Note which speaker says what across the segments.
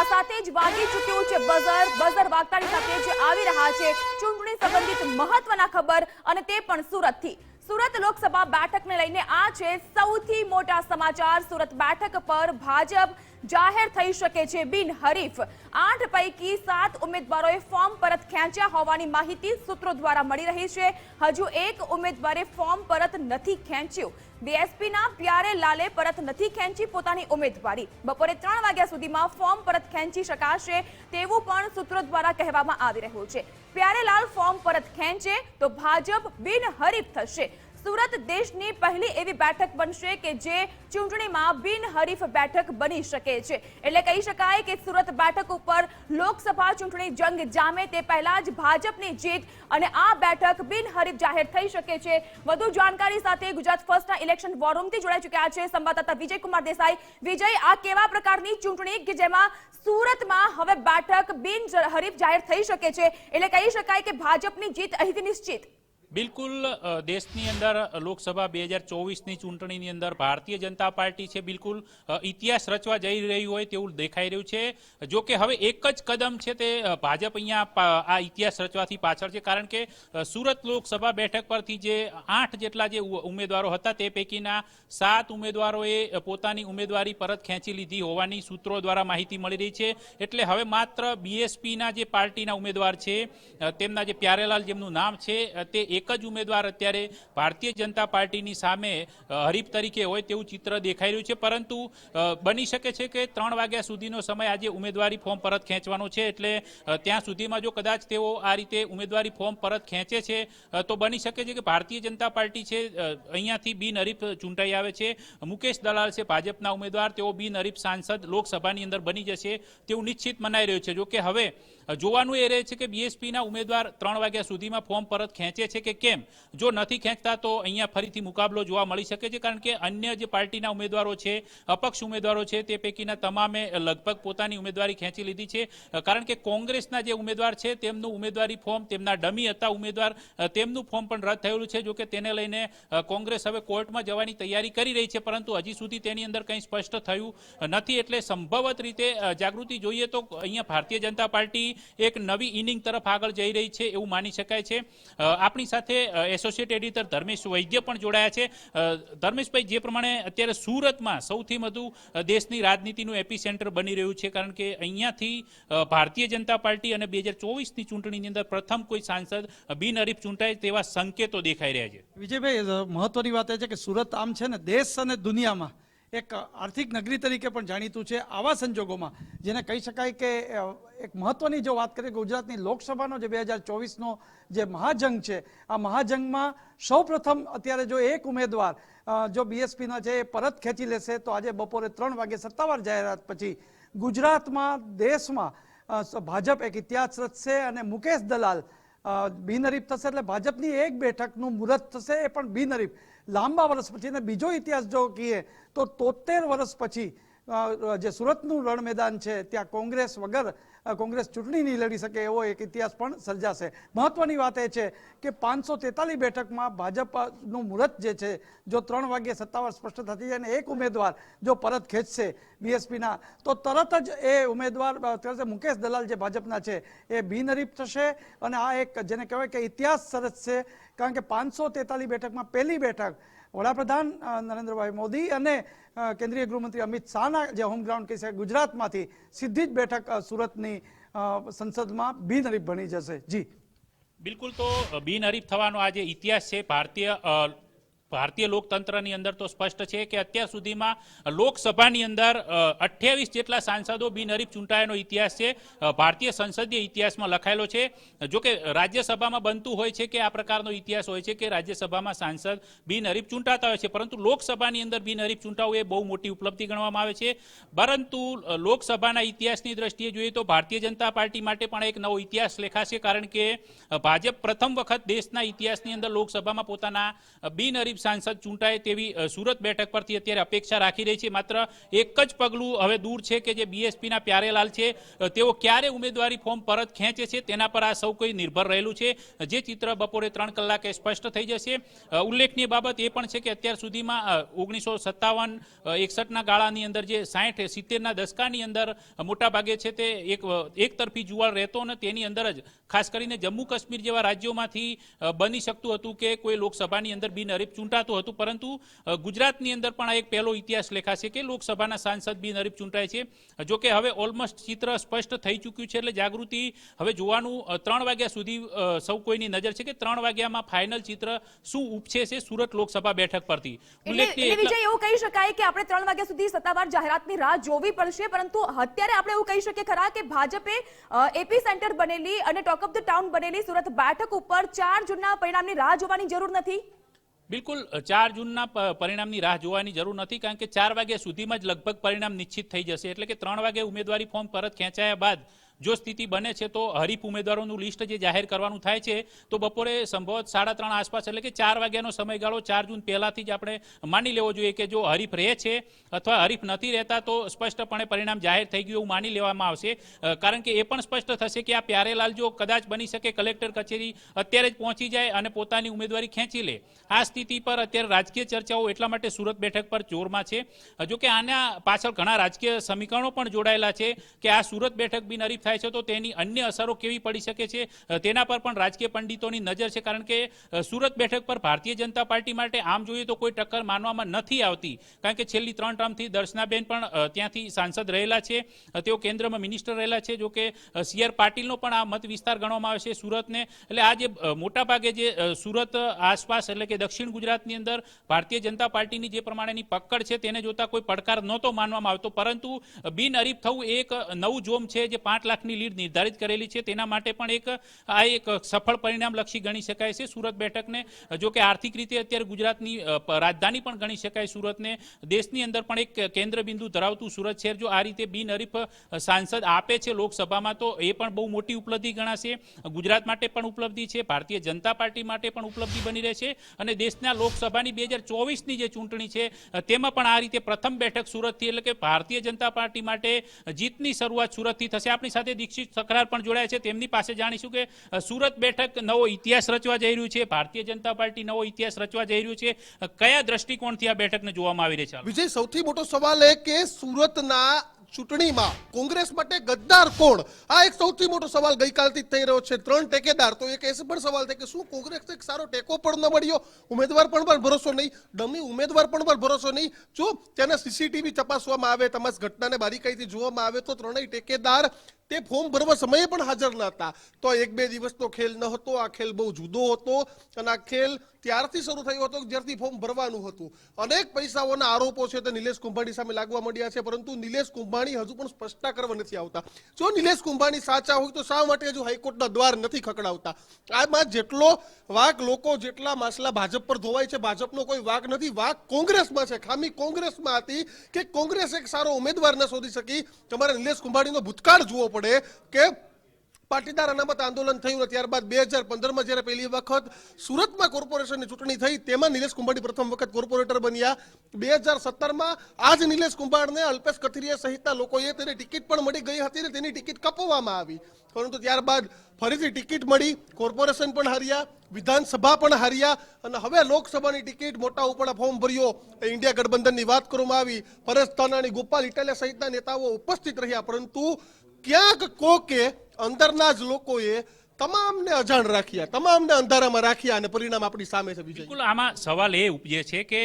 Speaker 1: આ સાથે જ વાગી ચૂક્યું છે બઝર. બઝર વાગતાની સાથે જ આવી રહ્યા છે ચૂંટણી સંબંધિત મહત્વના ખબર અને તે પણ સુરતથી. સુરત લોકસભા બેઠકને લઈને આ છે સૌથી મોટા સમાચાર. સુરત બેઠક પર ભાજપ જાહેર થઈ શકે છે બિનહરીફ. આઠ પૈકી સાત ઉમેદવારોએ ફોર્મ પરત ખેંચ્યા હોવાની માહિતી સૂત્રો દ્વારા મળી રહી છે. હજુ એક ઉમેદવારે ફોર્મ પરત નથી ખેંચ્યું. બીએસપીના પ્યારે લાલે પરત નથી ખેંચી પોતાની ઉમેદવારી. બપોરે ત્રણ વાગ્યા સુધીમાં ફોર્મ પરત ખેંચી શકાશે તેવું પણ સૂત્રો દ્વારા કહેવામાં આવી રહ્યું છે. પ્યારે લાલ ફોર્મ પરત ખેંચે તો ભાજપ બિનહરીફ થશે. સુરત દેશની પહેલી એવી બેઠક બનશે કે જે ચૂંટણીમાં બિનહરીફ બેઠક બની શકે છે. એટલે કહી શકાય કે સુરત બેઠક ઉપર લોકસભા ચૂંટણી જંગ જામે તે પહેલા જ ભાજપની જીત અને આ બેઠક બિનહરીફ જાહેર થઈ શકે છે. વધુ જાણકારી સાથે ગુજરાત ફર્સ્ટના ઇલેક્શન વોરૂમથી જોડાઈ ચૂક્યા છે સંવાદદાતા વિજયકુમાર દેસાઈ. વિજય, આ કેવા પ્રકારની ચૂંટણી કે જેમાં સુરતમાં હવે બેઠક બિનહરીફ જાહેર થઈ શકે છે? એટલે કહી શકાય કે ભાજપની જીત અહીંથી નિશ્ચિત.
Speaker 2: બિલકુલ દેશની અંદર લોકસભા બે હજાર ચોવીસની ચૂંટણીની અંદર ભારતીય જનતા પાર્ટી છે બિલકુલ ઇતિહાસ રચવા જઈ રહી હોય તેવું દેખાઈ રહ્યું છે. જો કે હવે એક જ કદમ છે તે ભાજપ અહીંયા આ ઇતિહાસ રચવાથી પાછળ છે. કારણ કે સુરત લોકસભા બેઠક પરથી જે આઠ જેટલા જે ઉમેદવારો હતા તે પૈકીના સાત ઉમેદવારોએ પોતાની ઉમેદવારી પરત ખેંચી લીધી હોવાની સૂત્રો દ્વારા માહિતી મળી રહી છે. એટલે હવે માત્ર બીએસપીના જે પાર્ટીના ઉમેદવાર છે તેમના જે પ્યારેલાલ જેમનું નામ છે તે એક જ ઉમેદવાર અત્યારે ભારતીય જનતા પાર્ટીની સામે હરીફ તરીકે હોય તેવું ચિત્ર દેખાઈ રહ્યું છે. પરંતુ બની શકે છે કે ત્રણ વાગ્યા સુધીનો સમય આજે ઉમેદવારી ફોર્મ પરત ખેંચવાનો છે. એટલે ત્યાં સુધીમાં જો કદાચ તેઓ આ રીતે ઉમેદવારી ફોર્મ પરત ખેંચે છે તો બની શકે છે કે ભારતીય જનતા પાર્ટી છે અહીંયાથી બિનહરીફ ચૂંટાઈ આવે છે. મુકેશ દલાલ છે ભાજપના ઉમેદવાર, તેઓ બિનહરીફ સાંસદ લોકસભાની અંદર બની જશે તેવું નિશ્ચિત મનાઈ રહ્યું છે. જો કે હવે જોવાનું એ રહે છે કે બીએસપીના ઉમેદવાર ત્રણ વાગ્યા સુધીમાં ફોર્મ પરત ખેંચે છે કે કેમ? જો નથી ખેંચતા તો અહીંયા ફરીથી મુકાબલો જોવા મળી શકે છે, કારણ કે અન્ય જે પાર્ટીના ઉમેદવારો છે, અપક્ષ ઉમેદવારો છે, તે પૈકીના તમામે લગભગ પોતાની ઉમેદવારી ખેંચી લીધી છે. કારણ કે કોંગ્રેસના જે ઉમેદવાર છે, તેમનું ઉમેદવારી ફોર્મ, તેમના ડમી હતા ઉમેદવાર તેમનું ફોર્મ પણ રદ થયેલું છે, જો કે તેને લઈને કોંગ્રેસ હવે કોર્ટમાં જવાની તૈયારી કરી રહી છે, પરંતુ હજી સુધી તેની અંદર કંઈ સ્પષ્ટ થયું નથી. એટલે સંભવત રીતે જાગૃતિ જોઈએ તો અહીંયા ભારતીય જનતા પાર્ટી એક નવી ઇનિંગ તરફ આગળ જઈ રહી છે એવું માની શકાય છે. આપણી સાથે એસોસિએટ એડિટર ધર્મેશ વૈદ્ય પણ જોડાયા છે. ધર્મેશભાઈ, જે પ્રમાણે અત્યારે સુરતમાં સૌથી વધુ દેશની રાજનીતિનું એપી સેન્ટર બની રહ્યું છે, કારણ કે અહીંયાથી ભારતીય જનતા પાર્ટી અને બે હજાર ચોવીસની ચૂંટણીની અંદર પ્રથમ કોઈ સાંસદ બિનહરીફ ચૂંટાય તેવા સંકેતો દેખાઈ રહ્યા છે.
Speaker 3: વિજયભાઈ મહત્વની વાત એ છે કે સુરત આમ છે ને, દેશ અને દુનિયામાં એક આર્થિક નગરી તરીકે પણ જાણીતું છે. આવા સંજોગોમાં જેને કહી શકાય કે એક મહત્વની જો વાત કરીએ, ગુજરાતની લોકસભાનો જે બે હજાર ચોવીસનો જે મહાજંગ છે, આ મહાજંગમાં સૌપ્રથમ અત્યારે જો એક ઉમેદવાર જો બીએસપીના છે, એ પરત ખેંચી લેશે, તો આજે બપોરે ત્રણ વાગે સત્તાવાર જાહેરાત પછી ગુજરાતમાં, દેશમાં ભાજપ એક ઇતિહાસ રચશે અને મુકેશ દલાલ બિનહરીફ થશે એટલે ભાજપની એક બેઠકનું મુહૂર્ત થશે, એ પણ બિનહરીફ. લાંબા વર્ષ પછી અને બીજો ઇતિહાસ જો કહીએ તો તોતેર વર્ષ પછી જે સુરતનું રણ મેદાન છે, ત્યાં કોંગ્રેસ વગર કોંગ્રેસ ચૂંટણી નહીં લડી શકે એવો એક ઇતિહાસ પણ સર્જાશે. મહત્વની વાત એ છે કે પાંચસો તેતાલીસ બેઠકમાં ભાજપનું મુહૂર્ત જે છે, જો ત્રણ વાગ્યે સત્તાવાર સ્પષ્ટ થતી જાય અને એક ઉમેદવાર જો પરત ખેંચશે બીએસપીના, તો તરત જ એ ઉમેદવાર મુકેશ દલાલ જે ભાજપના છે, એ બિનહરીફ થશે. અને આ એક જેને કહેવાય કે ઇતિહાસ સરસ છે, કારણ કે પાંચસો તેતાલીસ બેઠકમાં પહેલી બેઠક વડાપ્રધાન નરેન્દ્રભાઈ મોદી અને કેન્દ્રીય ગૃહમંત્રી અમિત શાહના જે હોમ ગ્રાઉન્ડ કહી શકાય ગુજરાતમાંથી સીધી જ બેઠક સુરતની સંસદમાં બિનહરીફ બની જશે. જી.
Speaker 2: બિલકુલ તો બિનહરીફ થવાનો આ જે ઇતિહાસ છે. ભારતીય ભારતીય લોકતંત્રની અંદર તો સ્પષ્ટ છે કે અત્યાર સુધીમાં લોકસભાની અંદર અઠ્યાવીસ જેટલા સાંસદો બિનહરીફ ચૂંટાયાનો ઇતિહાસ છે. ભારતીય સંસદીય ઇતિહાસમાં લખાયેલો છે. જો કે રાજ્યસભામાં બનતું હોય છે કે આ પ્રકારનો ઇતિહાસ હોય છે કે રાજ્યસભામાં સાંસદ બિનહરીફ ચૂંટાતા હોય છે, પરંતુ લોકસભાની અંદર બિનહરીફ ચૂંટાવું એ બહુ મોટી ઉપલબ્ધિ ગણવામાં આવે છે. પરંતુ લોકસભાના ઇતિહાસની દ્રષ્ટિએ જોઈએ તો ભારતીય જનતા પાર્ટી માટે પણ એક નવો ઇતિહાસ લેખાશે, કારણ કે ભાજપ પ્રથમ વખત દેશના ઇતિહાસની અંદર લોકસભામાં પોતાના બિનહરીફ સાંસદ ચૂંટાય તેવી સુરત બેઠક પરથી અત્યારે અપેક્ષા રાખી રહી છે. માત્ર એક જ પગલું હવે દૂર છે કે જે બીએસપીના પ્યારેલાલ છે તેઓ ક્યારે ઉમેદવારી ફોર્મ પરત ખેંચે છે તેના પર આ સૌ કોઈ નિર્ભર રહેલું છે. જે ચિત્ર બપોરે ત્રણ કલાકે સ્પષ્ટ થઈ જશે. ઉલ્લેખનીય બાબત એ પણ છે કે અત્યાર સુધીમાં ઓગણીસો સત્તાવન એકસઠના ગાળાની અંદર જે સાઠ, સિત્તેરના દશકાની અંદર મોટાભાગે મોટા ભાગે છે તે એક તરફી જુવાળ રહેતો અને તેની અંદર જ, ખાસ કરીને જમ્મુ કાશ્મીર જેવા રાજ્યોમાંથી બની શકતું હતું કે કોઈ લોકસભાની અંદર બિનહરીફ ચૂંટાતું હતું. પરંતુ ગુજરાતની અંદર પણ આ એક પહેલો ઇતિહાસ લેખાશે કે લોકસભાના સાંસદ બિનહરીફ ચૂંટાય છે. જો કે હવે ઓલમોસ્ટ ચિત્ર સ્પષ્ટ થઈ ચૂક્યું છે એટલે જાગૃતિ હવે જોવાનું ત્રણ વાગ્યા સુધી સૌ કોઈની નજર છે કે ત્રણ વાગ્યામાં ફાઇનલ ચિત્ર શું ઉપછે છે સુરત લોકસભા બેઠક પરથી.
Speaker 1: વિજય એવું કહી શકાય કે આપણે ત્રણ વાગ્યા સુધી સત્તાવાર જાહેરાતની રાહ જોવી પડશે પરંતુ અત્યારે આપણે એવું કહી શકીએ ખરા કે ભાજપે એપી સેન્ટર બનેલી અને ટોક ઓફ ધ ટાઉન બનેલી સુરત બેઠક ઉપર ચાર જૂનના પરિણામની રાહ જોવાની જરૂર નથી?
Speaker 2: બિલકુલ ચાર જૂનના પરિણામની રાહ જોવાની જરૂર નથી કારણ કે ચાર વાગ્યા સુધીમાં જ લગભગ પરિણામ નિશ્ચિત થઈ જશે. એટલે કે ત્રણ વાગે ઉમેદવારી ફોર્મ પરત ખેંચાયા બાદ જો સ્થિતિ બને છે તો હરીફ ઉમેદવારોનું લિસ્ટ જે જાહેર કરવાનું થાય છે, તો બપોરે સંભવત સાડા ત્રણ આસપાસ એટલે કે ચાર વાગ્યાનો સમયગાળો ચાર જૂન પહેલાંથી જ આપણે માની લેવો જોઈએ કે જો હરીફ રહે છે અથવા હરીફ નથી રહેતા, તો સ્પષ્ટપણે પરિણામ જાહેર થઈ ગયું એવું માની લેવામાં આવશે. કારણ કે એ પણ સ્પષ્ટ થશે કે આ પ્યારેલાલ જો કદાચ બની શકે કલેક્ટર કચેરી અત્યારે જ પહોંચી જાય અને પોતાની ઉમેદવારી ખેંચી લે. આ સ્થિતિ પર અત્યારે રાજકીય ચર્ચાઓ એટલા માટે સુરત બેઠક પર જોરમાં છે. જો કે આના પાછળ ઘણા રાજકીય સમીકરણો પણ જોડાયેલા છે કે આ સુરત બેઠક બિનહરીફ થાય છે, તો તેની અન્ય અસરો કેવી પડી શકે છે? તેના પર પણ રાજકીય પંડિતોની નજર છે, કારણ કે સુરત બેઠક પર ભારતીય જનતા પાર્ટી માટે આમ જોઈએ તો કોઈ ટક્કર માનવામાં નથી આવતી. કારણ કે છેલ્લી ત્રણ ટર્મથી દર્શનાબેન પણ ત્યાંથી સાંસદ રહેલા છે તેઓ કેન્દ્રમાં મિનિસ્ટર રહેલા છે જો કે સી આર પાટીલનો પણ આ મત વિસ્તાર ગણવામાં આવે છે સુરતને. એટલે આ જે મોટાભાગે મોટા ભાગે જે સુરત આસપાસ એટલે કે દક્ષિણ ગુજરાતની અંદર ભારતીય જનતા પાર્ટીની જે પ્રમાણેની પકડ છે, તેને જોતા કોઈ પડકાર નહોતો માનવામાં આવતો. પરંતુ બિનહરીફ થવું એક નવું જોમ છે, જે પાંચ લાખની લીડ નિર્ધારિત કરેલી છે. તેના માટે પણ એક, આ એક સફળ પરિણામ લક્ષી ગણી શકાય છે. સુરત બેઠકને, જો કે આર્થિક રીતે અત્યારે ગુજરાતની રાજધાની પણ ગણી શકાય સુરતને. દેશની અંદર પણ એક કેન્દ્ર બિંદુ ધરાવતું સુરત શહેર, જો આ રીતે બિનહરીફ સાંસદ આપે છે લોકસભામાં, તો એ પણ બહુ મોટી ઉપલબ્ધિ ગણાશે. ગુજરાત માટે પણ ઉપલબ્ધિ છે. ભારતીય જનતા પાર્ટી માટે પણ ઉપલબ્ધિ બની રહેશે. અને દેશના લોકસભાની બે હજાર ચોવીસની જે ચૂંટણી છે તેમાં પણ આ રીતે પ્રથમ બેઠક સુરતથી, એટલે કે ભારતીય જનતા પાર્ટી માટે જીતની શરૂઆત સુરતથી થશે. આપણી સાથે દીક્ષિત સકરાર પણ જોડાયા છે. તેમની પાસે જાણીશું કે સુરત બેઠક નવો ઇતિહાસ રચવા જઈ રહ્યું છે. ભારતીય જનતા પાર્ટી નવો ઇતિહાસ રચવા જઈ રહ્યું છે. કયા દ્રષ્ટિકોણથી આ બેઠકને જોવામાં આવી રહી છે?
Speaker 4: વિજય, સૌથી મોટો સવાલ એ કે સુરતના ચૂંટણીમાં કોંગ્રેસ માટે ગદ્દાર કોણ? આ એક સૌથી મોટો સવાલ ગઈકાલથી થઈ રહ્યો છે. ત્રણ ટેકેદાર. તો એક એસ પણ સવાલ થાય કે શું કોંગ્રેસ એક સારો ટેકો પણ ન મળ્યો? ઉમેદવાર પણ પણ ભરોસો નહીં. ડમી ઉમેદવાર પણ પણ ભરોસો નહીં. જો તેના સીસીટીવી તપાસવામાં આવે તમાસ ઘટનાને બારીકાઈથી જોવામાં આવે, તો ત્રણેય ટેકેદાર તે ફોર્મ ભરવા સમયે પણ હાજર ન હતા. તો એક બે દિવસનો ખેલ ન હતો, આ ખેલ બહુ જુદો હતો અને આ ખેલ ત્યારથી શરૂ થયો હતો જ્યારથી ફોર્મ ભરવાનું હતું. અનેક પૈસાઓના આરોપો છે તે નિલેશ કુંભાણી સામે લાગવા મળ્યા છે, પરંતુ નિલેશ કુંભાણી હજુ પણ સ્પષ્ટતા કરવા નથી આવતા. જો નિલેશ કુંભાણી સાચા હોય તો શા માટે હજુ હાઈકોર્ટના દ્વાર નથી ખકડાવતા આમાં જેટલો વાક લોકો જેટલા માસલા ભાજપ પર ધોવાય છે, ભાજપનો કોઈ વાક નથી. વાક કોંગ્રેસમાં છે. ખામી કોંગ્રેસમાં હતી કે કોંગ્રેસ એક સારો ઉમેદવાર ન શોધી શકી. તમારે નિલેશ કુંભાણીનો ભૂતકાળ જોવો પડે. કે પાટીદાર અનામત આંદોલન થયું ત્યારબાદ બે હજાર પંદરમાં જ્યારે પહેલી વખત સુરતમાં કોર્પોરેશનની ચૂંટણી થઈ, તેમાં નિલેશ કુંભાણી પ્રથમ વખત કોર્પોરેટર બન્યા. બે હજાર સત્તરમાં આ જ નિલેશ કુંભારને અલ્પેશ કથિરિયા સહિતના લોકોએ તેને ટિકિટ પણ મળી ગઈ હતી અને તેની ટિકિટ કપવામાં આવી. પરંતુ ત્યારબાદ ફરીથી ટિકિટ મળી, કોર્પોરેશન પણ હાર્યા, વિધાનસભા પણ હાર્યા અને હવે લોકસભાની ટિકિટ મોટા ઉપડા ફોર્મ ભર્યો. એ ઇન્ડિયા ગઠબંધનની વાત કરવામાં આવી. પરેશ ધાનાણી ગોપાલ ઇટાલિયા સહિતના નેતાઓ ઉપસ્થિત રહ્યા, પરંતુ ક્યાંક કોકે અંદરના જ લોકોએ તમામને અજાણ રાખ્યા, તમામને અંધારામાં રાખ્યા અને પરિણામ આપણી સામે છે
Speaker 2: બિલકુલ, આમાં સવાલ એ ઉપજે છે કે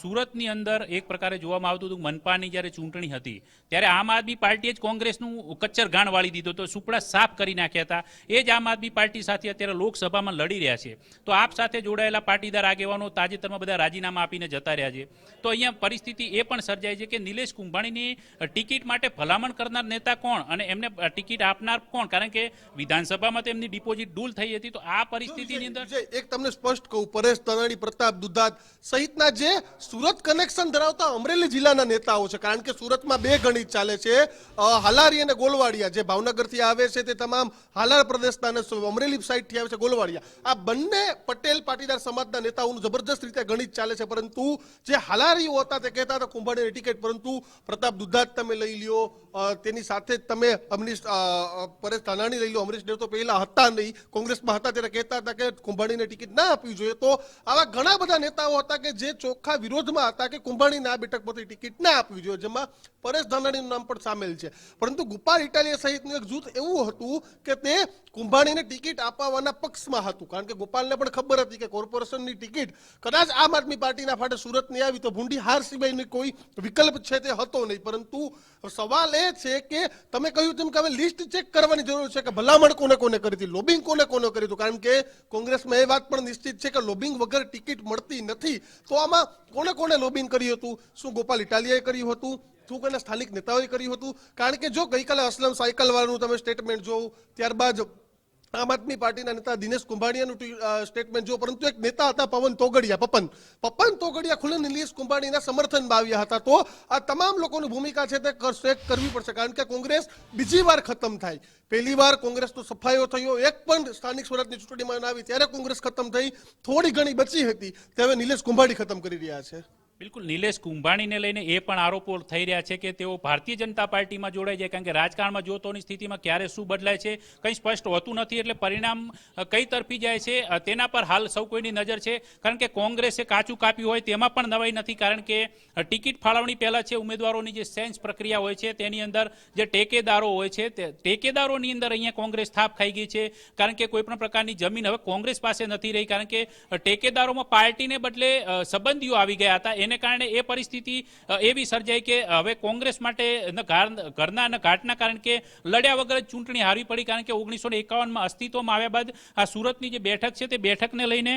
Speaker 2: સુરતની અંદર એક પ્રકારે જોવામાં આવતું હતું મનપાની જ્યારે ચૂંટણી હતી, ત્યારે આમ આદમી પાર્ટીએ જ કોંગ્રેસનું કચ્ચર ગાણ વાળી દીધો તો સુપડા સાફ કરી નાખ્યા હતા, એ જ આમ આદમી પાર્ટી સાથે અત્યારે લોકસભામાં લડી રહ્યા છે. તો આપ સાથે જોડાયેલા પાટીદાર આગેવાનો તાજેતરમાં બધા રાજીનામા આપીને જતા રહ્યા છે. તો અહીંયા પરિસ્થિતિ એ પણ સર્જાય છે કે નિલેશ કુંભાણીની ટિકિટ માટે ભલામણ કરનાર નેતા કોણ અને એમને ટિકિટ આપનાર કોણ? કારણ કે વિધાનસભામાં તો એમની ડિપોઝિટ ડૂલ થઈ હતી તો આ પરિસ્થિતિની અંદર
Speaker 4: એક તમને સ્પષ્ટ કહું પરેશ તનાણી પ્રતાપ દુધાત સહિતના જે સુરત કનેક્શન ધરાવતા અમરેલી જિલ્લાના નેતાઓ છે. કારણ કે સુરતમાં બે ગણિત ચાલે છે. હાલારી અને ગોલવાડિયા જે ભાવનગરથી આવે છે તે તમામ હાલાર પ્રદેશના અને અમરેલી સાઈડથી આવે છે ગોલવાડિયા. આ બંને પટેલ પાટીદાર સમાજના નેતાઓનું જબરજસ્ત રીતે ગણિત ચાલે છે. પરંતુ જે હાલારીઓ હતા તે કહેતા હતા કુંભારની ટિકિટ. પરંતુ પ્રતાપ દુધાત તમે લઈ લ્યો. તેની સાથે જ તમે અમરીશ પરેશ ધાનાણી લઈ લો અમરીશ દેવ તો પહેલા હતા નહીં. કોંગ્રેસમાં હતા ત્યારે કહેતા હતા કે કુંભાણીને ટિકિટ ના આપવી જોઈએ. તો આવા ઘણા બધા નેતાઓ હતા કે જે ચોખ્ખા વિરોધમાં હતા કે કુંભાણીને આ બેઠક પરથી ટિકિટ ના આપવી જોઈએ, જેમાં પરેશ ધાનાણીનું નામ પણ સામેલ છે. પરંતુ ગોપાલ ઇટાલિયા સહિતનું એક જૂથ એવું હતું કે તે કુંભાણીને ટિકિટ અપાવવાના પક્ષમાં હતું. કારણ કે ગોપાલને પણ ખબર હતી કે કોર્પોરેશનની ટિકિટ કદાચ આમ આદમી પાર્ટીના ફાટે સુરતની આવી તો ભૂંડી હાર સિવાયની કોઈ વિકલ્પ છે તે હતો નહીં. પરંતુ સવાલ એ છે કે તમે કહ્યું તેમ કે હવે લિસ્ટ ચેક કરવાની જરૂર છે કે ભલામણ કોને કોને કરી હતી? લોબિંગ કોને કોને કર્યું હતું? કારણ કે કોંગ્રેસમાં એ વાત પણ નિશ્ચિત છે કે લોબિંગ વગર ટિકિટ મળતી નથી. તો આમાં કોને કોને લોબિંગ કર્યું હતું? શું ગોપાલ ઇટાલિયાએ કર્યું હતું? શું કોઈના સ્થાનિક નેતાઓએ કર્યું હતું? કારણ કે જો ગઈકાલે અસલમ સાયકલ વાળાનું તમે સ્ટેટમેન્ટ જોવું ત્યારબાદ આમ આદમી પાર્ટીના નેતા દિનેશ કુંભાણીયાનું સ્ટેટમેન્ટ જો પરંતુ એક નેતા હતા પવન તોગડિયા, પપન. પપન તોગડિયા ખુલ્લે નિલેશ કુંભાણીના સમર્થનમાં આવ્યા હતા. તો આ તમામ લોકોની ભૂમિકા છે તે ચેક કરવી પડશે, કારણ કે કોંગ્રેસ બીજી વાર ખતમ થાય. પહેલી વાર કોંગ્રેસનો સફાયો થયો. એક પણ સ્થાનિક સ્વરાજની ચૂંટણીમાં આવી, ત્યારે કોંગ્રેસ ખતમ થઈ. થોડી ઘણી બચી હતી. તે હવે નિલેશ કુંભાણી ખતમ કરી રહ્યા છે.
Speaker 2: બિલકુલ નિલેશ કુંભાણીને લઈને એ પણ આરોપો થઈ રહ્યા છે કે તેઓ ભારતીય જનતા પાર્ટીમાં જોડાઈ જાય, કારણ કે રાજકારણમાં જોતોની સ્થિતિમાં ક્યારે શું બદલાય છે, કંઈ સ્પષ્ટ હોતું નથી, એટલે પરિણામ કઈ તરફી જાય છે તેના પર હાલ સૌ કોઈની નજર છે, કારણ કે કોંગ્રેસે કાચું કાપ્યું હોય તેમાં પણ નવાઈ નથી, કારણ કે ટિકિટ ફાળવણી પહેલાં છે, ઉમેદવારોની જે સેન્સ પ્રક્રિયા હોય છે, તેની અંદર જે ટેકેદારો હોય છે, તે ટેકેદારોની અંદર અહીંયા કોંગ્રેસ થાપ ખાઈ ગઈ છે, કારણ કે કોઈ પણ પ્રકારની જમીન હવે કોંગ્રેસ પાસે નથી રહી, કારણ કે ટેકેદારોમાં પાર્ટીને બદલે સંબંધીઓ આવી ગયા હતા એને કારણે એ પરિસ્થિતિ એવી સર્જાઈ કે હવે કોંગ્રેસ માટે ઘરના અને ઘાટના કારણ કે લડ્યા વગર જ ચૂંટણી હારવી પડી કારણ કે ઓગણીસો ને એકાવનમાં અસ્તિત્વમાં આવ્યા બાદ આ સુરતની જે બેઠક છે તે બેઠકને લઈને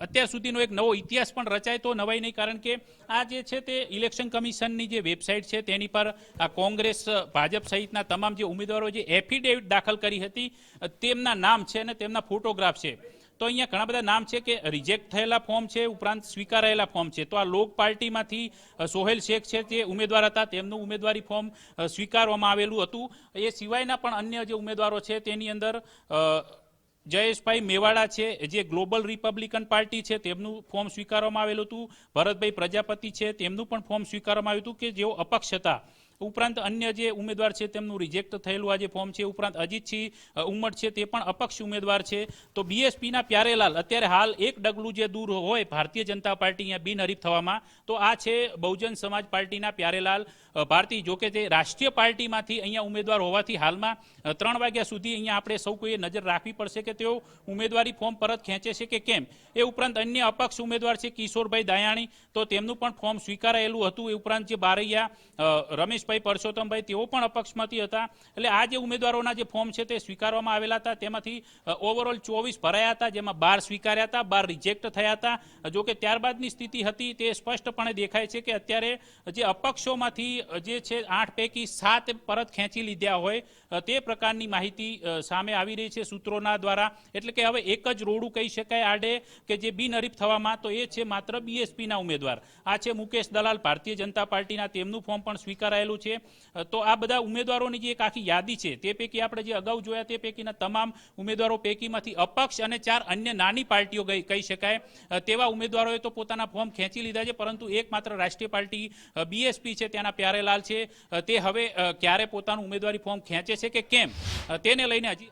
Speaker 2: અત્યાર સુધીનો એક નવો ઇતિહાસ પણ રચાય તો નવાઈ નહીં કારણ કે આ જે છે તે ઇલેક્શન કમિશનની જે વેબસાઇટ છે તેની પર આ કોંગ્રેસ ભાજપ સહિતના તમામ જે ઉમેદવારો જે એફિડેવિટ દાખલ કરી હતી તેમના નામ છે અને તેમના ફોટોગ્રાફ છે. તો અહીંયા ઘણા બધા નામ છે કે રિજેક્ટ થયેલા ફોર્મ છે, ઉપરાંત સ્વીકારાયેલા ફોર્મ છે. તો આ લોક પાર્ટીમાંથી સોહેલ શેખ છે તે ઉમેદવાર હતા, તેમનું ઉમેદવારી ફોર્મ સ્વીકારવામાં આવેલું હતું. એ સિવાયના પણ અન્ય જે ઉમેદવારો છે, તેની અંદર જયેશભાઈ મેવાડા છે, જે ગ્લોબલ રિપબ્લિકન પાર્ટી છે, તેમનું ફોર્મ સ્વીકારવામાં આવેલું હતું. ભરતભાઈ પ્રજાપતિ છે, તેમનું પણ ફોર્મ સ્વીકારવામાં આવ્યું હતું કે જેઓ અપક્ષ હતા. ઉપરાંત અન્ય જે ઉમેદવાર છે તેમનું રિજેક્ટ થયેલું આ જે ફોર્મ છે, ઉપરાંત અજીતસિંહ ઉમટ છે તે પણ અપક્ષ ઉમેદવાર છે. તો બીએસપીના પ્યારેલાલ, અત્યારે હાલ એક ડગલું જે દૂર હોય ભારતીય જનતા પાર્ટી અહીંયા બિનહરીફ થવામાં, તો આ છે બહુજન સમાજ પાર્ટીના પ્યારેલાલ. ભારતી જોકે તે રાષ્ટ્રીય પાર્ટીમાંથી અહીંયા ઉમેદવાર હોવાથી હાલમાં ત્રણ વાગ્યા સુધી અહીંયા આપણે સૌ કોઈએ નજર રાખવી પડશે કે તેઓ ઉમેદવારી ફોર્મ પરત ખેંચે છે કે કેમ. એ ઉપરાંત અન્ય અપક્ષ ઉમેદવાર છે, કિશોરભાઈ દયાણી, તો તેમનું પણ ફોર્મ સ્વીકારાયેલું હતું. એ ઉપરાંત જે બારૈયા રમેશભાઈ પરસોત્તમભાઈ, તેઓ પણ અપક્ષમાંથી હતા. એટલે આ જે ઉમેદવારોના જે ફોર્મ છે તે સ્વીકારવામાં આવેલા હતા. તેમાંથી ઓવરઓલ ચોવીસ ભરાયા હતા, જેમાં બાર સ્વીકાર્યા હતા, બાર રિજેક્ટ થયા હતા. જોકે ત્યારબાદની સ્થિતિ હતી, તે સ્પષ્ટપણે દેખાય છે કે અત્યારે જે અપક્ષોમાંથી જે છે, આઠ પૈકી સાત પરત ખેંચી લીધા હોય તે પ્રકારની માહિતી સામે આવી રહી છે સૂત્રોના દ્વારા. એટલે કે હવે એક જ રોડું કહી શકાય આડે કે જે બિનહરીફ થવામાં તો એ છે માત્ર બીએસપીના ઉમેદવાર. આ છે મુકેશ દલાલ, ભારતીય જનતા પાર્ટીના. તેમનું ફોર્મ પણ સ્વીકારાયેલું છે. તો આ બધા ઉમેદવારોની જે એક આખી યાદી છે, તે પૈકી આપણે જે અગાઉ જોયા તે પૈકીના તમામ ઉમેદવારો પૈકીમાંથી અપક્ષ અને ચાર અન્ય નાની પાર્ટીઓ કહી શકાય. તેવા ઉમેદવારોએ તો પોતાના ફોર્મ ખેંચી લીધા છે, પરંતુ એકમાત્ર રાષ્ટ્રીય પાર્ટી બીએસપી છે, તેના પ્યારેલાલ છે. તે હવે ક્યારે પોતાનું ઉમેદવારી ફોર્મ ખેંચે છે કે કેમ? તેને લઈને હજી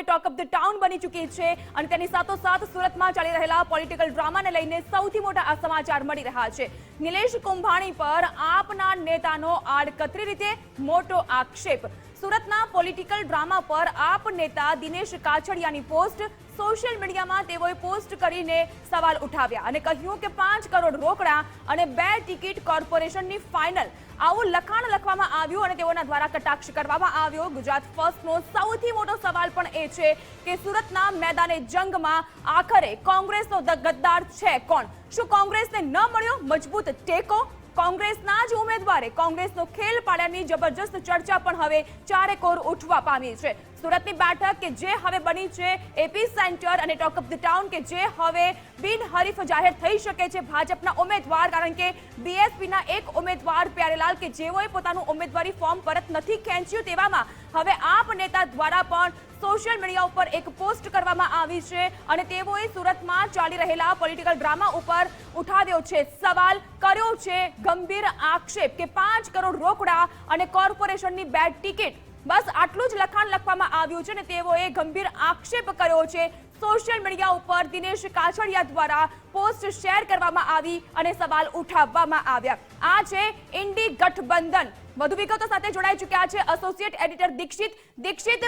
Speaker 1: ટોક ઓફ ધ ટાઉન બની ચૂકી છે અને તેની સાથોસાથ સુરતમાં ચાલી રહેલા પોલિટિકલ ડ્રામાને લઈને સૌથી મોટા સમાચાર મળી રહ્યા છે. નિલેશ કુંભાણી પર આપના નેતાનો આડકતરી રીતે મોટો આક્ષેપ. સુરતના પોલિટિકલ ડ્રામા પર આપ નેતા દિનેશ કાછડિયાની પોસ્ટ સોશિયલ મીડિયામાં તેઓએ પોસ્ટ કરીને સવાલ ઉઠાવ્યા અને કહ્યું કે પાંચ કરોડ રોકડા અને બે ટિકિટ કોર્પોરેશનની ફાઇનલ. આવું લખાણ લખવામાં આવ્યું અને તેઓના દ્વારા કટાક્ષ કરવામાં આવ્યો. ગુજરાત ફર્સ્ટનો સૌથી મોટો સવાલ પણ એ છે કે સુરતના મેદાને જંગમાં આખરે કોંગ્રેસનો ગદ્દાર છે કોણ? શું કોંગ્રેસને ન મળ્યો? મજબૂત ટેકો? કોંગ્રેસના જ ઉમેદવારે કોંગ્રેસનો ખેલ પાડ્યાની જબરજસ્ત ચર્ચા પણ હવે ચારેકોર ઉઠવા પામી છે. સુરતની બેઠક કે જે હવે બની છે એપી સેન્ટર અને ટોક ઓફ ધ ટાઉન કે જે હવે બિનહરીફ જાહેર થઈ શકે છે ભાજપના ઉમેદવાર, કારણ કે બીએસપીના એક ઉમેદવાર પ્યારેલાલ કે જેઓએ પોતાનું ઉમેદવારી ફોર્મ પરત નથી ખેંચ્યું તેવામાં હવે આપ નેતા દ્વારા પણ સોશિયલ મીડિયા ઉપર એક પોસ્ટ કરવામાં આવી છે અને તેઓએ સુરતમાં ચાલી રહેલા પોલિટિકલ ડ્રામા ઉપર ઉઠાવ્યો છે. સવાલ કર્યો છે, ગંભીર આક્ષેપ કે પાંચ કરોડ રોકડા અને કોર્પોરેશનની બેડ ટિકિટ બસ આટલું જ લખાણ લખવામાં આવ્યું છે અને તેઓએ ગંભીર આક્ષેપ કર્યો છે. સોશિયલ મીડિયા ઉપર દિનેશ કાછડિયા દ્વારા પોસ્ટ શેર કરવામાં આવી અને સવાલ ઉઠાવવામાં આવ્યા. આ છે ઇન્ડી ગઠબંધન. વધુ વિગતો સાથે જોડાઈ ચૂક્યા છે એસોસિએટ એડિટર દીક્ષિત. દીક્ષિત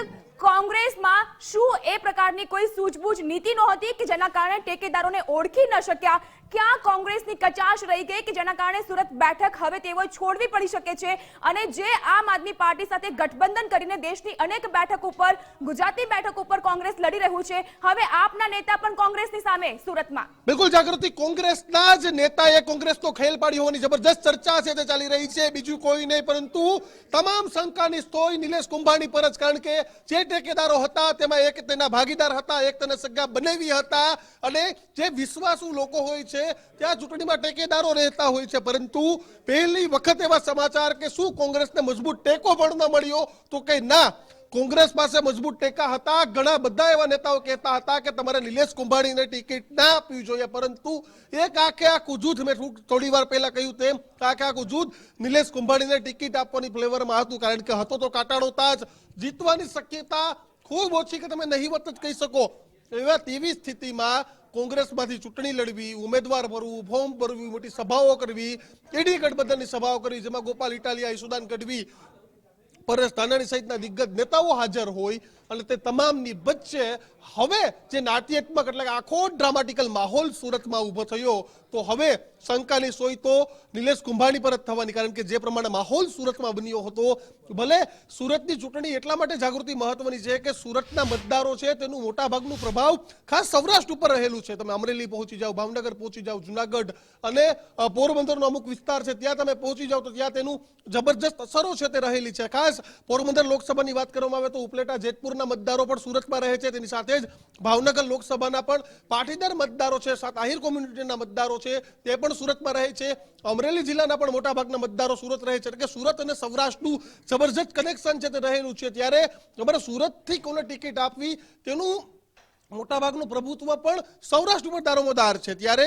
Speaker 1: કોંગ્રેસમાં શું એ પ્રકારની કોઈ સૂઝબૂઝ નીતિ નહોતી કે જેના કારણે ટેકેદારોને ઓળખી ન શક્યા? ક્યાં કોંગ્રેસની કચાશ રહી ગઈ કે જેના કારણે સુરત બેઠક હવે તેઓએ છોડવી પડી શકે છે? અને જે આમ આદમી પાર્ટી સાથે ગઠબંધન કરીને દેશની અનેક બેઠક ઉપર ગુજરાતી બેઠક ઉપર કોંગ્રેસ લડી રહ્યું છે. હવે આપના નેતા પણ કોંગ્રેસની સામે સુરતમાં.
Speaker 4: બિલકુલ જાગૃતિ, કોંગ્રેસના જ નેતાએ કોંગ્રેસનો ખેલ પાડી હોવાની જબરજસ્ત ચર્ચા છે તે ચાલી રહી છે. બીજું કોઈ નહીં, પરંતુ તમામ શંકાની સ્તોય નિલેશ કુંભાણી પર જ, કારણ કે જે ટેકેદારો હતા, તેમાં એક તેના ભાગીદાર હતા, એક તેને સગા બનેવી હતા. અને જે વિશ્વાસુ લોકો હોય છે, ત્યાં ચૂંટણીમાં ટેકેદારો રહેતા હોય છે. પરંતુ પહેલી વખત એવા સમાચાર કે શું કોંગ્રેસને મજબૂત ટેકો પણ ન મળ્યો, તો કંઈ ના. કોંગ્રેસ પાસે મજબૂત ટેકા હતા. ઘણા બધા એવા નેતાઓ કહેતા હતા કે તમારે નિલેશ કુંભાણીને ટિકિટ ના આપવી જોઈએ, પરંતુ એક આખે આખું જૂથ મેં થોડી વાર પહેલા કહ્યું તેમ, આખે આખું જૂથ નિલેશ કુંભાણીને ટિકિટ આપવાની ફ્લેવરમાં હતું, કારણ કે હતો તો કાટાળો તાજ જીતવાની શક્યતા ખૂબ ઓછી કે તમે નહીવત જ કહી શકો. એવા તેવી સ્થિતિમાં કોંગ્રેસમાંથી ચૂંટણી લડવી, ઉમેદવાર ભરવું, ફોર્મ ભરવી, મોટી સભાઓ કરવી એડી ગઠબંધનની સભાઓ કરવી, જેમાં ગોપાલ ઇટાલિયા ઈસુદાન ગઢવી પરેશ ધાનાણી સહિતના દિગ્ગજ નેતાઓ હાજર હોય અને તે તમામની વચ્ચે હવે જે નાટ્યાત્મક એટલે કે આખો ડ્રામાટિકલ માહોલ સુરતમાં ઊભો થયો, તો હવે શંકાની સોય તો નિલેશ કુંભાણી પર જ થવાની, કારણ કે જે પ્રમાણે માહોલ સુરતમાં બન્યો હતો, ભલે સુરતની ચૂંટણી એટલા માટે જાગૃતિ મહત્વની છે કે સુરતના મતદારો છે તેનું મોટાભાગનું પ્રભાવ ખાસ સૌરાષ્ટ્ર ઉપર રહેલું છે. તમે અમરેલી પહોંચી જાઓ, ભાવનગર પહોંચી જાઓ, જુનાગઢ અને પોરબંદરનો અમુક વિસ્તાર છે, ત્યાં તમે પહોંચી જાઓ તો ત્યાં તેનું જબરજસ્ત અસરો છે તે રહેલી છે. ખાસ પોરબંદર લોકસભાની વાત કરવામાં આવે તો ઉપલેટા, જેતપુરના મતદારો પણ સુરતમાં રહે છે. તેની સાથે જ ભાવનગર લોકસભાના પણ પાટીદાર મતદારો છે. સાત આહિર કોમ્યુનિટીના મતદારો છે. તે પણ સુરતમાં રહે છે. અમરેલી જિલ્લાના પણ મોટા ભાગના મતદારો સુરત રહે છે. એટલે કે સુરત અને સૌરાષ્ટ્રનું જબરજસ્ત કનેક્શન છે તે રહેલું છે. ત્યારે તમારે સુરતથી કોને ટિકિટ આપવી તેનું મોટાભાગનું પ્રભુત્વ પણ સૌરાષ્ટ્ર ઉપર દારોમદાર છે. ત્યારે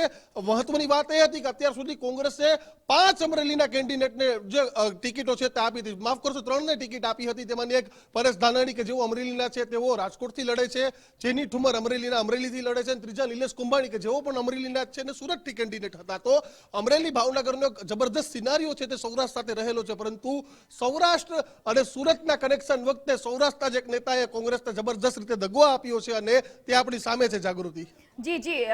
Speaker 4: મહત્વની વાત એ હતી કે અત્યાર સુધી કોંગ્રેસે પાંચ અમરેલીના કેન્ડિડેટને જે ટિકિટો છે તે આપી હતી માફ કરશો, ત્રણને ટિકિટ આપી હતી. તેમાંની એક પરેશ ધાનાણી કે જેઓ અમરેલીના છે, તેઓ રાજકોટથી લડે છે. જેની ઠુમર અમરેલીના, અમરેલીથી લડે છે. અને ત્રીજા નિલેશ કુંભાણી કે જેઓ પણ અમરેલીના છે અને સુરતથી કેન્ડિડેટ હતા. તો અમરેલી ભાવનગરનો જબરદસ્ત સિનારીઓ છે તે સૌરાષ્ટ્ર સાથે રહેલો છે. પરંતુ સૌરાષ્ટ્ર અને સુરતના કનેક્શન વખતે સૌરાષ્ટ્રના જ એક નેતાએ કોંગ્રેસને જબરદસ્ત રીતે દગો આપ્યો છે અને તે આપણી સામે છે જાગૃતિ.
Speaker 1: જી જી.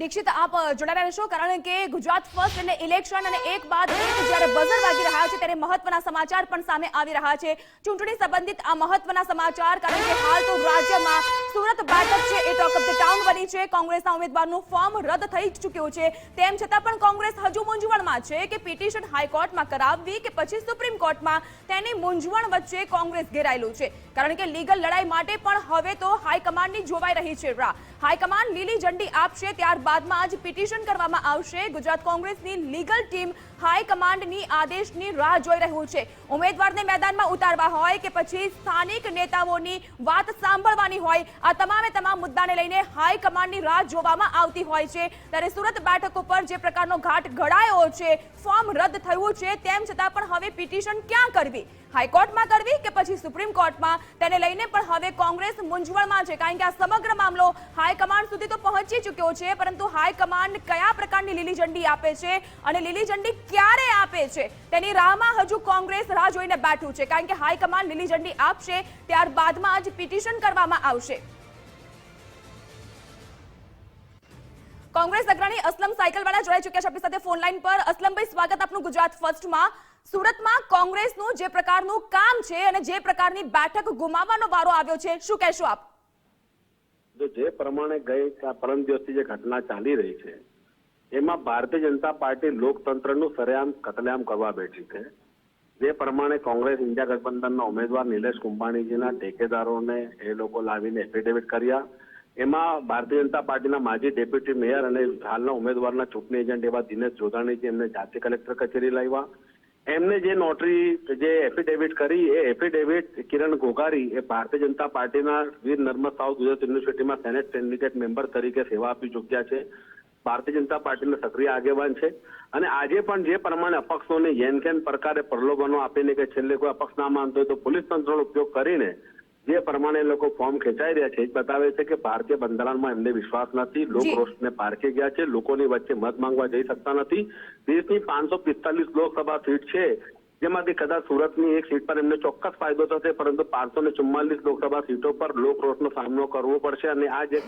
Speaker 1: દીક્ષિત, આપ જોડાયા રહેશો કારણ કે ગુજરાત ફર્સ્ટ એટલે ઇલેક્શન અને એક બાદ એક જ્યારે બઝર વાગી રહ્યા છે ત્યારે મહત્વના સમાચાર પણ સામે આવી રહ્યા છે. ચૂંટણી સંબંધિત આ મહત્વના સમાચાર કારણ કે હાલ તો રાજ્યમાં સુરત બેઠક છે. એ ટોક ઓફ ટાઉન બની છે. કોંગ્રેસના ઉમેદવારનું ફોર્મ રદ થઈ ચૂક્યું છે. તેમ છતાં પણ કોંગ્રેસ હજુ મૂંઝવણમાં છે કે પિટિશન હાઈકોર્ટમાં કરાવવી કે પછી સુપ્રીમ કોર્ટમાં તેની મૂંઝવણ વચ્ચે કોંગ્રેસ ઘેરાયેલું છે. કારણ કે લીગલ લડાઈ માટે પણ હવે તો હાઈકમાન્ડની જોવાઈ રહી છે. રાહ હાઈકમાન્ડ લીલી ઝંડી આપશે, ત્યારબાદમાં આજ પિટિશન કરવામાં આવશે. ગુજરાત કોંગ્રેસની લીગલ ટીમ હાઈકમાન્ડની આદેશની રાહ જોઈ રહ્યું છે. ઉમેદવારને મેદાનમાં ઉતારવા હોય કે પછી સ્થાનિક નેતાઓની વાત સાંભળવાની હોય, આ તમામે તમામ મુદ્દાને લઈને હાઈકમાન્ડની રાહ જોવામાં આવતી હોય છે. ત્યારે સુરત બેઠક ઉપર જે પ્રકારનો ઘાટ ઘડાયો છે, ફોર્મ રદ થયું છે, તેમ છતાં પણ હવે પિટિશન ક્યાં કરવી? હાઈકોર્ટમાં કરવી કે પછી સુપ્રીમ કોર્ટમાં? તેને લઈને પણ હવે કોંગ્રેસ મૂંઝવણમાં છે. કારણ કે આ સમગ્ર મામલો હાઈકમાન્ડ સુધી તો પહોંચી ચૂક્યો છે, પરંતુ હાઈકમાન્ડ કયા પ્રકારની લીલી ઝંડી આપે છે અને લીલી ઝંડી ક્યારે આપે છે? તેની રાહમાં હજુ કોંગ્રેસ રાહ જોઈને બેઠું છે. કારણ કે હાઈકમાન્ડ લીલી ઝંડી આપશે, ત્યારબાદમાં જ પિટિશન કરવામાં આવશે. કોંગ્રેસ અગ્રણી અસલમ સાયકલવાળા જોડાઈ ચૂક્યા છે આપણી સાથે ફોન લાઈન પર. અસલમભાઈ, સ્વાગત આપનું ગુજરાત ફર્સ્ટમાં. સુરતમાં કોંગ્રેસનું જે પ્રકારનું કામ છે અને જે પ્રકારની બેઠક ગુમાવવાનો વારો આવ્યો છે, શું કહેશો આપ?
Speaker 5: જો જે પ્રમાણે ગઈ પરમ દિવસથી જે ઘટના ચાલી રહી છે, એમાં ભારતીય જનતા પાર્ટી લોકતંત્રનું સરેઆમ કતલેઆમ કરવા બેઠી છે. જે પ્રમાણે કોંગ્રેસ ઇન્ડિયા ગઠબંધનના ઉમેદવાર નિલેશ કુંભાણીજીના ટેકેદારોને એ લોકો લાવીને એફિડેવિટ કર્યા. એમાં ભારતીય જનતા પાર્ટીના માજી ડેપ્યુટી મેયર અને હાલના ઉમેદવારના ચૂંટણી એજન્ટ એવા દિનેશ જોધાણીજી એમને જાતે કલેક્ટર કચેરી લાવ્યા. એમને જે નોટરી, જે એફિડેવિટ કરી, એ એફિડેવિટ કિરણ ગોગારી એ ભારતીય જનતા પાર્ટીના વીર નર્મદ સાઉથ ગુજરાત યુનિવર્સિટીમાં સેનેટ સેન્ડિકેટ મેમ્બર તરીકે સેવા આપી ચૂક્યા છે. ભારતીય જનતા પાર્ટીના સક્રિય આગેવાન છે. અને આજે પણ જે પ્રમાણે અપક્ષોને યેનકેન પ્રકારે પ્રલોભનો આપીને કે છેલ્લે કોઈ અપક્ષ ના માનતો હોય તો પોલીસ તંત્રનો ઉપયોગ કરીને જે પ્રમાણે લોકો ફોર્મ ખેંચાઈ રહ્યા છે એ બતાવે છે કે ભારતીય બંધારણમાં એમને વિશ્વાસ નથી લોકરોષને પારખી ગયા છે લોકોની વચ્ચે મત માંગવા જઈ શકતા નથી. દેશની પાંચસો પિસ્તાલીસ લોકસભા સીટ છે જેમાંથી કદાચ સુરતની એક સીટ પર એમને ચોક્કસ ફાયદો થશે પરંતુ પાંચસો ને ચુમ્માલીસ લોકસભા સીટો પર લોકરોષનો સામનો કરવો પડશે અને આ જે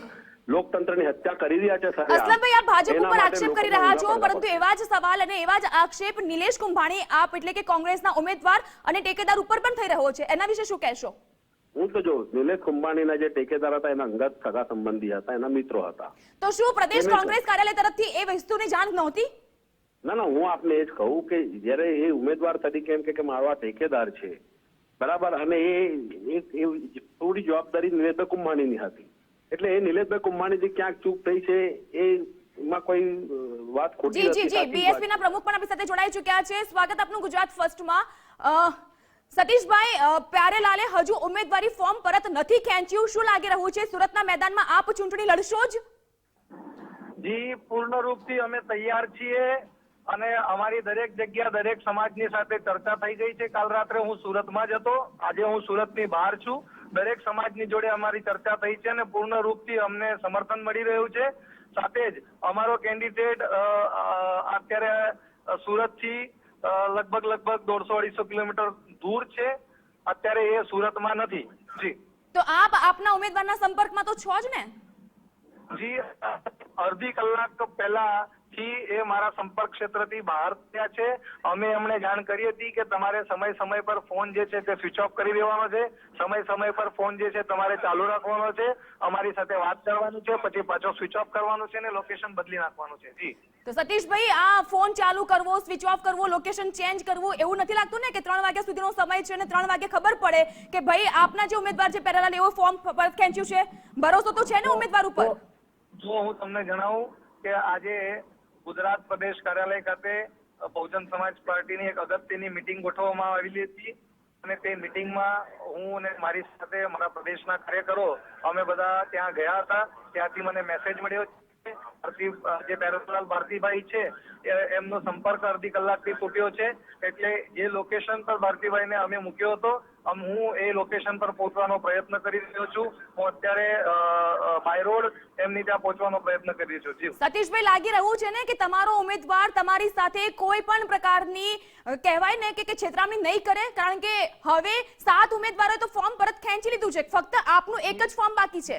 Speaker 5: લોકતંત્રની હત્યા કરી રહ્યા છે
Speaker 1: અસલમભાઈ આપ ભાજપ ઉપર આક્ષેપ કરી રહ્યા છો પરંતુ એવા જ સવાલ અને એવા જ આક્ષેપ નિલેશ કુંભાણી આપ એટલે કે કોંગ્રેસના ઉમેદવાર અને ટેકેદાર ઉપર પણ થઈ રહ્યો છે. એના વિશે શું કહેશો?
Speaker 5: હું તો જો નિલેશ કુંભાણીના જે ટેકેદાર હતા એના અંગત સગા સંબંધી હતા એના મિત્રો હતા.
Speaker 1: તો શું પ્રદેશ કોંગ્રેસ કાર્યાલય તરફથી એ વસ્તુની જાણ નહોતી?
Speaker 5: ના ના હું આપને એ જ કહું કે જ્યારે એ ઉમેદવાર તરીકે એમ કે મારો આ ઠેકેદાર છે બરાબર અને એ થોડી જવાબદારી નિલેશભાઈ કુંભાણીની હતી. એટલે એ નિલેશભાઈ જે ક્યાંક ચૂક થઈ છે એ એમાં કોઈ વાત ખોટી
Speaker 1: જી જી જી બીએસપી ના પ્રમુખ પણ આપણી સાથે જોડાઈ ચૂક્યા છે. સ્વાગત આપનું ગુજરાત ફર્સ્ટમાં. અ, સતીશભાઈ પ્યારેલાલે હજુ ઉમેદવારી ફોર્મ પરત નથી ખેંચ્યું. શું લાગી રહ્યું છે? સુરતના મેદાનમાં આપ ચૂંટણી લડશો જ?
Speaker 6: જી પૂર્ણ રૂપથી અમે તૈયાર છીએ અને અમારી દરેક જગ્યા, દરેક સમાજની સાથે ચર્ચા થઈ ગઈ છે. કાલ રાત્રે હું સુરતમાં જ હતો. આજે હું સુરતની બહાર છું. દરેક સમાજની જોડે અમારી ચર્ચા થઈ છે અને પૂર્ણ રૂપથી અમને સમર્થન મળી રહ્યું છે. સાથે જ અમારો કેન્ડિડેટ અત્યારે સુરતથી લગભગ લગભગ દોઢસો અઢીસો કિલોમીટર દૂર છે અત્યારે એ સુરતમાં નથી. જી.
Speaker 1: તો આપ આપના ઉમેદવારના સંપર્કમાં તો છો જ ને?
Speaker 6: જી અડધી કલાક પહેલા થી એ મારા સંપર્ક ક્ષેત્રથી બહાર થયા છે. અમે એમણે જાણ કરી હતી કે તમારે સમય સમય પર ફોન જે છે તે સ્વિચ ઓફ કરી દેવાનો છે. સમય સમય પર ફોન જે છે તમારે ચાલુ રાખવાનો છે. અમારી સાથે વાત કરવાનું છે પછી પાછો સ્વિચ ઓફ કરવાનું છે ને લોકેશન બદલી નાખવાનું છે. જી.
Speaker 1: તો સતીશભાઈ આ ફોન ચાલુ કરવો સ્વિચ ઓફ કરવો લોકેશન ચેન્જ કરવું એવું નથી લાગતું ને કે ત્રણ વાગ્યા સુધીનો સમય છે અને ત્રણ વાગે ખબર પડે કે ભાઈ આપના જે ઉમેદવાર છે પહેલા એવો ફોર્મ પરત ખેંચ્યું છે? ભરોસો તો છે ને ઉમેદવાર ઉપર?
Speaker 6: જો હું તમને જણાવું કે આજે ગુજરાત પ્રદેશ કાર્યાલય ખાતે બહુજન સમાજ પાર્ટીની એક અગત્યની મિટિંગ ગોઠવવામાં આવેલી હતી. અને તે મિટિંગમાં હું અને મારી સાથે મારા પ્રદેશના કાર્યકરો, અમે બધા ત્યાં ગયા હતા. ત્યાંથી મને મેસેજ મળ્યો જે પેરોલાલ ભારતીભાઈ છે એમનો સંપર્ક અડધી કલાકથી તૂટ્યો છે. એટલે જે લોકેશન પર ભારતીભાઈને અમે મૂક્યો હતો હું એ લોકેશન પર પહોંચવાનો પ્રયત્ન કરી રહ્યો છું. હું અત્યારે બાય રોડ એમની ત્યાં પહોંચવાનો પ્રયત્ન કરી રહ્યો છું.
Speaker 1: સતીશભાઈ, લાગી રહ્યું છે ને કે તમારો ઉમેદવાર તમારી સાથે કોઈ પણ પ્રકારની કહેવાય ને કે છેતરામણી નહીં કરે? કારણ કે હવે સાત ઉમેદવારોએ તો ફોર્મ પરત ખેંચી લીધું છે. ફક્ત આપનું એક જ ફોર્મ બાકી છે.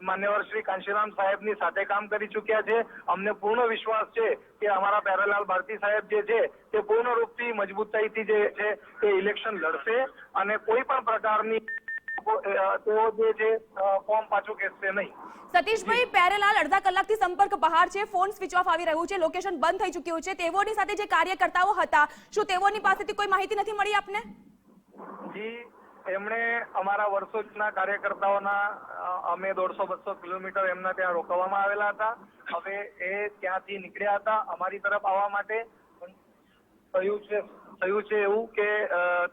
Speaker 6: માન્યવર શ્રી કાંશીરામ સાહેબની સાથે કામ કરી ચૂક્યા છે. અમને પૂર્ણ વિશ્વાસ છે કે અમારા પ્યારેલાલ ભારતી સાહેબ જે છે તે પૂર્ણ રૂપથી મજબૂતાઈથી જે છે તે ઇલેક્શન લડશે અને કોઈ પણ પ્રકારની તેઓ જે છે ફોર્મ પાછું ખેંચશે નહીં.
Speaker 1: સતીશભાઈ પેરેલાલ અડધા કલાકથી સંપર્ક બહાર છે ફોન સ્વિચ ઓફ આવી રહ્યું છે લોકેશન બંધ થઈ ચૂક્યું છે. તેઓની સાથે જે કાર્યકર્તાઓ હતા શું તેઓની પાસેથી કોઈ માહિતી નથી મળી આપને?
Speaker 6: જી એમણે અમારા વર્ષો જૂના કાર્યકર્તાઓના અમે દોઢસો, બસો કિલોમીટર એમના ત્યાં રોકવામાં આવેલા હતા. હવે એ ત્યાંથી નીકળ્યા હતા અમારી તરફ આવવા માટે. થયું છે થયું છે એવું કે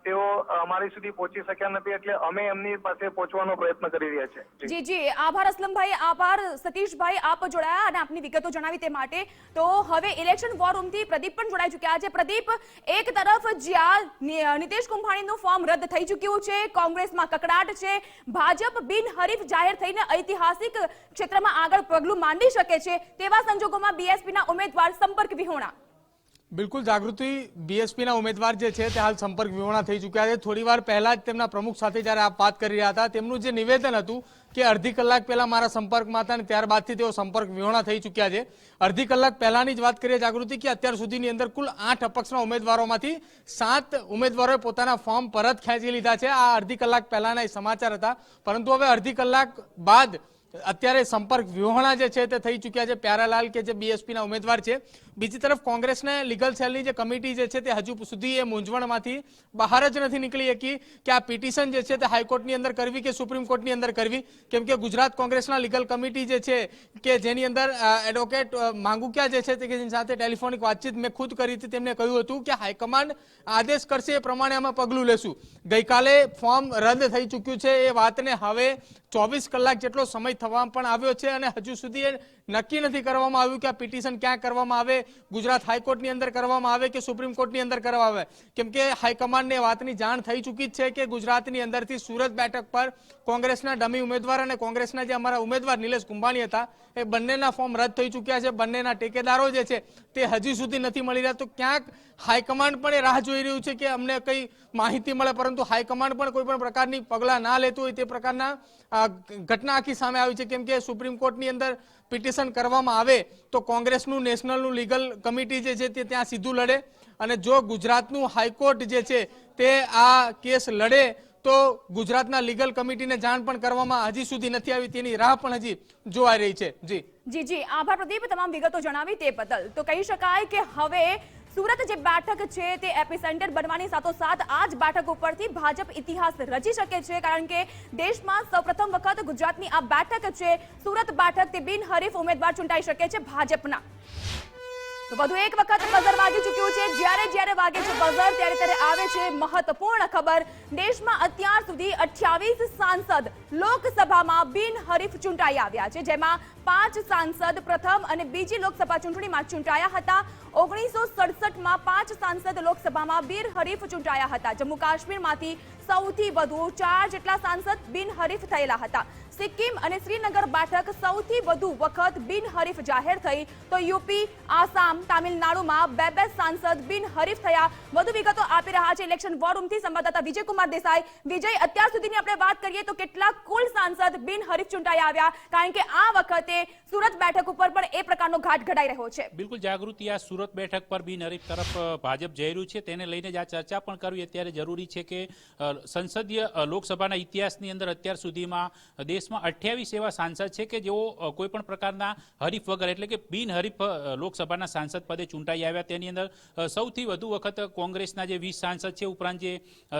Speaker 6: તેઓ અમારી સુધી પહોંચી શક્યા નથી એટલે અમે એમની પાસે પહોંચવાનો પ્રયત્ન કરી રહ્યા છે. જી.
Speaker 1: જી આભાર, અસલમભાઈ. આભાર, સતીશભાઈ. આપ જોડાયા અને આપની વિગતો જણાવી તે માટે. તો હવે ઇલેક્શન વોર રૂમથી પ્રદીપ પણ જોડાઈ ચૂક્યા છે. પ્રદીપ, એક તરફ જ્યાં નિ- નીતિશ કુંભાણીનું ફોર્મ રદ થઈ ચૂક્યું છે, કોંગ્રેસમાં કકડાટ છે, ભાજપ બિનહરીફ જાહેર થઈને ઐતિહાસિક ક્ષેત્રમાં આગળ પગલું માંડી શકે છે, તેવા સંજોગોમાં બીએસપીના ઉમેદવાર સંપર્ક વિહોણા.
Speaker 7: બિલકુલ જાગૃતિ બીએસપીના ઉમેદવાર જે છે તે હાલ સંપર્ક વિહોણા થઈ ચૂક્યા છે. થોડી વાર પહેલા જ તેમના પ્રમુખ સાથે જ્યારે આપ વાત કરી રહ્યા હતા, તેમનું જે નિવેદન હતું કે અડધી કલાક પહેલા મારા સંપર્કમાં હતા અને ત્યારબાદથી તેઓ સંપર્ક વિહોણા થઈ ચૂક્યા છે. અડધી કલાક પહેલાની જ વાત કરીએ જાગૃતિ કે અત્યાર સુધીની અંદર કુલ આઠ અપક્ષના ઉમેદવારોમાંથી સાત ઉમેદવારોએ પોતાના ફોર્મ પરત ખેંચી લીધા છે. આ અડધી કલાક પહેલાના સમાચાર હતા. પરંતુ હવે અડધી કલાક બાદ અત્યારે સંપર્ક વિહોણા જે છે તે થઈ ચૂક્યા છે. પ્યારાલાલ કે જે બીએસપીના ઉમેદવાર છે. બીજી તરફ કોંગ્રેસને લીગલ સેલની જે કમિટી જે છે તે હજુ સુધી એ મૂંઝવણમાંથી બહાર જ નથી નીકળી શકી. કે આ પિટિશન જે છે તે હાઈકોર્ટની અંદર કરવી કે સુપ્રીમ કોર્ટની અંદર કરવી? કેમ કે ગુજરાત કોંગ્રેસના લીગલ કમિટી જે છે કે જેની અંદર એડવોકેટ માંગુક્યા જે છે તે જેની સાથે ટેલિફોનિક વાતચીત મેં ખુદ કરી હતી તેમણે કહ્યું હતું કે હાઈકમાન્ડ આદેશ કરશે એ પ્રમાણે અમે પગલું લેશું. ગઈકાલે ફોર્મ રદ થઈ ચૂક્યું છે. એ વાતને હવે ચોવીસ કલાક જેટલો સમય થવા પણ આવ્યો છે અને હજુ સુધી નક્કી નથી કરવામાં આવ્યું કે આ પિટિશન ક્યાં કરવામાં આવે? ગુજરાત હાઈકોર્ટની અંદર કરવામાં આવે કે સુપ્રીમ કોર્ટની અંદર કરવામાં આવે? કેમ કે હાઈકમાન્ડને વાતની જાણ થઈ ચૂકી જ છે કે ગુજરાતની અંદરથી સુરત બેઠક પર કોંગ્રેસના ડમી ઉમેદવાર અને કોંગ્રેસના જે અમારા ઉમેદવાર નિલેશ કુંભાણી હતા, એ બંનેના ફોર્મ રદ થઈ ચૂક્યા છે. બંનેના ટેકેદારો જે છે તે હજી સુધી નથી મળી રહ્યા. તો ક્યાંક હાઈકમાન્ડ પણ એ રાહ જોઈ રહ્યું છે કે અમને કઈ માહિતી મળે, પરંતુ હાઈકમાન્ડ પણ કોઈ પણ પ્રકારની પગલાં ના લેતું હોય તે પ્રકારના ઘટના આખી સામે આવી છે. કેમ કે સુપ્રીમ કોર્ટની અંદર પિટિશન કરવામાં આવે તો કોંગ્રેસનું નેશનલનું લીગલ કમિટી જે છે તે ત્યાં સીધું લડે અને જો ગુજરાતનું હાઈકોર્ટ જે છે તે આ કેસ લડે તો ગુજરાતના લીગલ કમિટીને જાણ પણ કરવામાં હજી સુધી નથી આવી, તેની રાહ પણ હજી જોવાઈ રહી છે. જી.
Speaker 1: જી જી. આભાર પ્રદીપ, તમામ વિગતો જણાવી તે બદલ. તો કહી શકાય કે હવે સુરત જે બેઠક છે તે એપિસેન્ટર બનવાની સાથોસાથ આ જ બેઠક ઉપરથી ભાજપ ઇતિહાસ રચી શકે છે, કારણ કે દેશમાં સૌપ્રથમ વખત ગુજરાતની આ બેઠક છે. સુરત બેઠક તે બિનહરીફ ઉમેદવાર ચૂંટાઈ શકે છે ભાજપના. વધુ એક વખત બઝર વાગી ચૂક્યું છે. જ્યારે જ્યારે વાગે છે બઝર ત્યારે ત્યારે આવે છે મહત્વપૂર્ણ ખબર. દેશમાં અત્યાર સુધી 28 સાંસદ લોકસભામાં બિનહરીફ ચૂંટાઈ આવ્યા છે, જેમાં પાંચ સાંસદ પ્રથમ અને બીજી લોકસભા ચૂંટણીમાં ચૂંટાયા હતા. ઓગણીસો સડસઠમાં પાંચ સાંસદ લોકસભામાં બિનહરીફ ચૂંટાયા હતા. જમ્મુ કાશ્મીરમાંથી સૌથી વધુ ચાર જેટલા સાંસદ બિનહરીફ થયેલા હતા. સિક્કિમ અને શ્રીનગર બેઠક સૌથી વધુ વખત બિનહરીફ જાહેર થઈ. તો યુપી, આસામ, તામિલનાડુમાં બે બે સાંસદ બિનહરીફ થયા. વધુ વિગતો આપી રહ્યા છે ઇલેક્શન વોર રૂમથી સંવાદદાતા વિજયકુમાર દેસાઈ. વિજય, અત્યાર સુધીની આપણે વાત કરીએ તો કેટલા કુલ સાંસદ બિનહરીફ ચૂંટાઈ આવ્યા, કારણ કે આ વખતે સુરત બેઠક ઉપર પણ એ પ્રકારનો ઘાટ ઘડાઈ રહ્યો છે.
Speaker 2: બિલકુલ જાગૃતિ આ સુરત બેઠક પર બિનહરીફ તરફ ભાજપ જઈ રહ્યું છે. તેને લઈને જ આ ચર્ચા પણ કરવી અત્યારે જરૂરી છે કે સંસદીય લોકસભાના ઇતિહાસની અંદર અત્યાર સુધીમાં દેશમાં અઠ્યાવીસ એવા સાંસદ છે કે જેઓ કોઈપણ કોઈ પણ પ્રકારના હરીફ વગર, એટલે કે બિનહરીફ લોકસભાના સાંસદ પદે ચૂંટાઈ આવ્યા. તેની અંદર સૌથી વધુ વખત કોંગ્રેસના જે વીસ સાંસદ છે, ઉપરાંત જે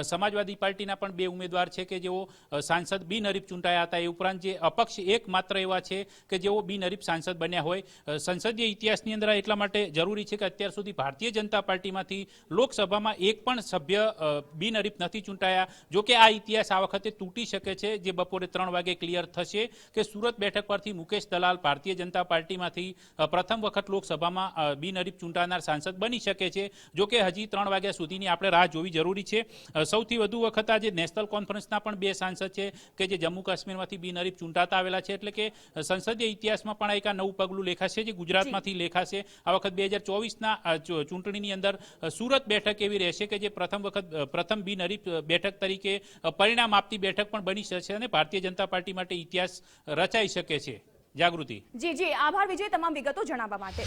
Speaker 2: સમાજવાદી પાર્ટીના પણ બે ઉમેદવાર છે કે જેઓ સાંસદ બિનહરીફ ચૂંટાયા હતા. એ ઉપરાંત જે અપક્ષ એક માત્ર એવા છે કે જેઓ બિનહરીફ સાંસદ બન્યા હોય. સંસદીય ઇતિહાસની અંદર એટલા માટે જરૂરી છે કે અત્યાર સુધી ભારતીય જનતા પાર્ટીમાંથી લોકસભામાં એક પણ સભ્ય બિનહરીફ નથી ચૂંટાયા. જોકે આ ઇતિહાસ આ વખતે તૂટી શકે છે. જે બપોરે ત્રણ વાગે ક્લિયર થશે કે સુરત બેઠક પરથી મુકેશ દલાલ ભારતીય જનતા પાર્ટીમાંથી પ્રથમ વખત લોકસભામાં બિનહરીફ ચૂંટાનાર સાંસદ બની શકે છે. જો કે હજી ત્રણ વાગ્યા સુધીની આપણે રાહ જોવી જરૂરી છે. સૌથી વધુ વખત આજે નેશનલ કોન્ફરન્સના પણ બે સાંસદ છે કે જે જમ્મુ કાશ્મીરમાંથી બિનહરીફ ચૂંટાતા આવેલા છે. એટલે કે સંસદીય ઇતિહાસમાં પણ એક આ નવું પગલું લેખાશે જે ગુજરાતમાંથી લેખાશે. આ વખત બે હજાર ચોવીસના ચૂંટણીની અંદર સુરત બેઠક એવી રહેશે કે જે પ્રથમ વખત પ્રથમ બિનહરીફ બેઠક તરીકે પરિણામ આપતી બેઠક પણ બની શકશે અને ભારતીય જનતા પાર્ટી માટે ઇતિહાસ રચાઈ શકે છે. જાગૃતિ.
Speaker 1: જી જી. આભાર વિજય તમામ વિગતો જણાવવા માટે.